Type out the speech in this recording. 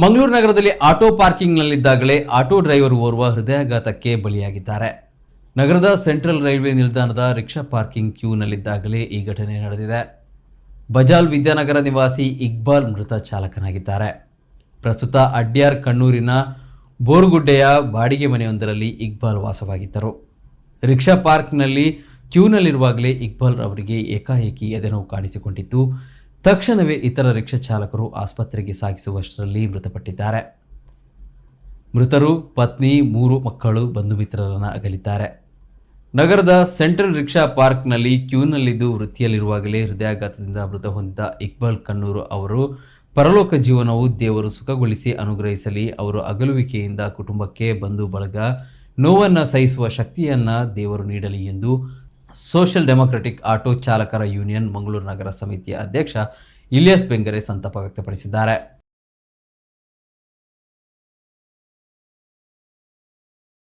ಮಂಗಳೂರು ನಗರದಲ್ಲಿ auto ಪಾರ್ಕಿಂಗ್ನಲ್ಲಿದ್ದಾಗಲೇ auto driver ಓರ್ವ ಹೃದಯಾಘಾತಕ್ಕೆ ಬಲಿಯಾಗಿದ್ದಾರೆ. ನಗರದ ಸೆಂಟ್ರಲ್ ರೈಲ್ವೆ ನಿಲ್ದಾಣದ ರಿಕ್ಷಾ ಪಾರ್ಕಿಂಗ್ ಕ್ಯೂನಲ್ಲಿದ್ದಾಗಲೇ ಈ ಘಟನೆ ನಡೆದಿದೆ. ಬಜಾಲ್ ವಿದ್ಯಾನಗರ ನಿವಾಸಿ ಇಕ್ಬಾಲ್ ಮೃತ ಚಾಲಕನಾಗಿದ್ದಾರೆ. ಪ್ರಸ್ತುತ ಅಡ್ಯಾರ್ ಕಣ್ಣೂರಿನ ಬೋರ್ಗುಡ್ಡೆಯ ಬಾಡಿಗೆ ಮನೆಯೊಂದರಲ್ಲಿ ಇಕ್ಬಾಲ್ ವಾಸವಾಗಿದ್ದರು. ರಿಕ್ಷಾ ಪಾರ್ಕ್ನಲ್ಲಿ ಕ್ಯೂನಲ್ಲಿರುವಾಗಲೇ ಇಕ್ಬಾಲ್ ಅವರಿಗೆ ಏಕಾಏಕಿ ಎದೆನೋವು ಕಾಣಿಸಿಕೊಂಡಿದ್ದು ತಕ್ಷಣವೇ ಇತರ ರಿಕ್ಷಾ ಚಾಲಕರು ಆಸ್ಪತ್ರೆಗೆ ಸಾಗಿಸುವಷ್ಟರಲ್ಲಿ ಮೃತಪಟ್ಟಿದ್ದಾರೆ. ಮೃತರು ಪತ್ನಿ, ಮೂರು ಮಕ್ಕಳು, ಬಂಧು ಮಿತ್ರರನ್ನು ಅಗಲಿದ್ದಾರೆ. ನಗರದ ಸೆಂಟ್ರಲ್ ರಿಕ್ಷಾ ಪಾರ್ಕ್ನಲ್ಲಿ ಕ್ಯೂನಲ್ಲಿದ್ದು ವೃತ್ತಿಯಲ್ಲಿರುವಾಗಲೇ ಹೃದಯಾಘಾತದಿಂದ ಮೃತ ಹೊಂದಿದ ಇಕ್ಬಾಲ್ ಕಣ್ಣೂರು ಅವರು ಪರಲೋಕ ಜೀವನವು ದೇವರು ಸುಖಗೊಳಿಸಿ ಅನುಗ್ರಹಿಸಲಿ, ಅವರು ಅಗಲುವಿಕೆಯಿಂದ ಕುಟುಂಬಕ್ಕೆ ಬಂಧು ಬಳಗ ನೋವನ್ನು ಸಹಿಸುವ ಶಕ್ತಿಯನ್ನು ದೇವರು ನೀಡಲಿ ಎಂದು ಸೋಷಿಯಲ್ ಡೆಮೊಕ್ರೆಟಿಕ್ ಆಟೋ ಚಾಲಕರ ಯೂನಿಯನ್ ಮಂಗಳೂರು ನಗರ ಸಮಿತಿಯ ಅಧ್ಯಕ್ಷ ಇಲಿಯಾಸ್ ಬೆಂಗರೆ ಸಂತಾಪ ವ್ಯಕ್ತಪಡಿಸಿದ್ದಾರೆ.